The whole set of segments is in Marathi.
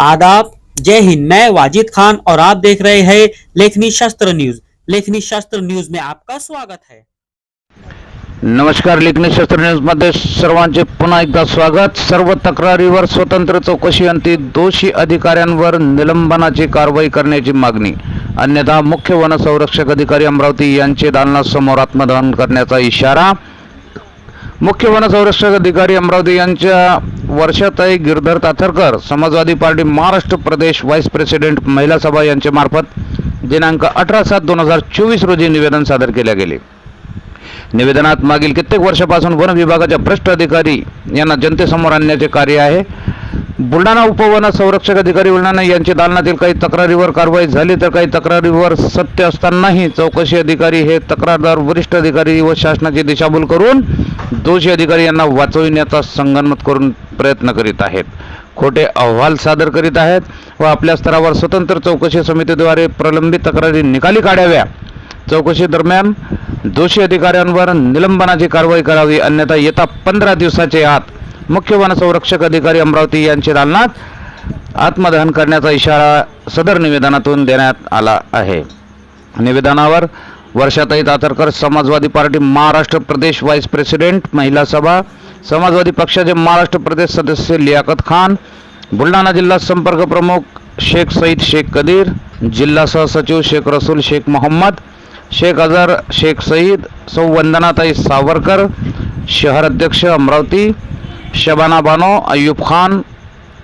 आदाब। जय हिंद। मैं वाजिद खान और आप देख रहे हैं लेखनी शास्त्र न्यूज। लेखनी शास्त्र न्यूज में आपका स्वागत है। नमस्कार लेखनी शास्त्र न्यूजमध्ये सर्वांचे पुन्हा एकदा स्वागत। सर्व तक्रारीवर स्वतंत्र चौकशी अंती दोषी अधिकाऱ्यांवर निलंबनाची कारवाई करण्याची मागणी। अन्यथा मुख्य वन संरक्षक अधिकारी अमरावती यांचे दालनासमोर आत्मदहन करण्याचा इशारा। मुख्य वन संरक्षक अधिकारी अमरावती यांच्या वर्षाताई गिरधर ताथरकर समाजवादी पार्टी महाराष्ट्र प्रदेश व्हाईस प्रेसिडेंट महिला सभा यांच्या मार्फत दिनांक अठरा सात दोन हजार चोवीस रोजी निवेदन सादर केले गेले. निवेदनात मागील कित्येक वर्षापासून वन विभागाच्या भ्रष्ट अधिकारी यांना जनतेसमोर आणण्याचे कार्य आहे. बुलढाणा उपवन संरक्षक अधिकारी बुलढाणा यांची दालनातील काही तक्रारीवर कारवाई झाली तर काही तक्रारीवर सत्य असतानाही चौकशी अधिकारी हे तक्रारदार वरिष्ठ अधिकारी व शासनाची दिशाभूल करून दोषी अधिकारी यांना वाचविण्याचा संगनमत करून प्रयत्न करीत आहेत. खोटे अहवाल सादर करीत आहेत व आपल्या स्तरावर स्वतंत्र चौकशी समितीद्वारे प्रलंबित तक्रारी निकाली काढाव्या. चौकशी दरम्यान दोषी अधिकाऱ्यांवर निलंबनाची कारवाई करावी अन्यथा येत्या पंधरा दिवसाचे आत मुख्य वनसंरक्षक अधिकारी अमरावती यांच्या दालनात आत्मदहन करण्याचा इशारा सदर निवेदनातून देण्यात आला आहे. निवेदनावर वर्षाताई तातरकर समाजवादी पार्टी महाराष्ट्र प्रदेश व्हाईस प्रेसिडेंट महिला सभा समाजवादी पक्षाचे महाराष्ट्र प्रदेश सदस्य लियाकत खान बुलढाणा जिल्हा संपर्क प्रमुख शेख सईद शेख कदीर जिल्हा सहसचिव शेख रसूल शेख मोहम्मद शेख अजहर शेख सईद सौ वंदनाताई सावरकर शहर अध्यक्ष अमरावती शबाना बानो अय्यूब खान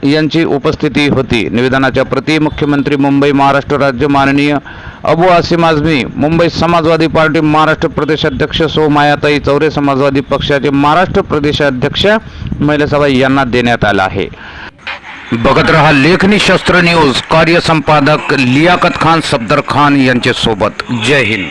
यांची उपस्थिती होती. निवेदनाच्या प्रती मुख्यमंत्री मुंबई महाराष्ट्र राज्य माननीय अबू आसिम आझमी मुंबई समाजवादी पार्टी महाराष्ट्र प्रदेशाध्यक्ष सोमायाताई चौरे समाजवादी पक्षाचे महाराष्ट्र प्रदेशाध्यक्ष महिलासभा यांना देण्यात आला आहे. बघत रहा लेखनी शस्त्र न्यूज कार्यसंपादक लियाकत खान सफदर खान यांचे सोबत. जय हिंद.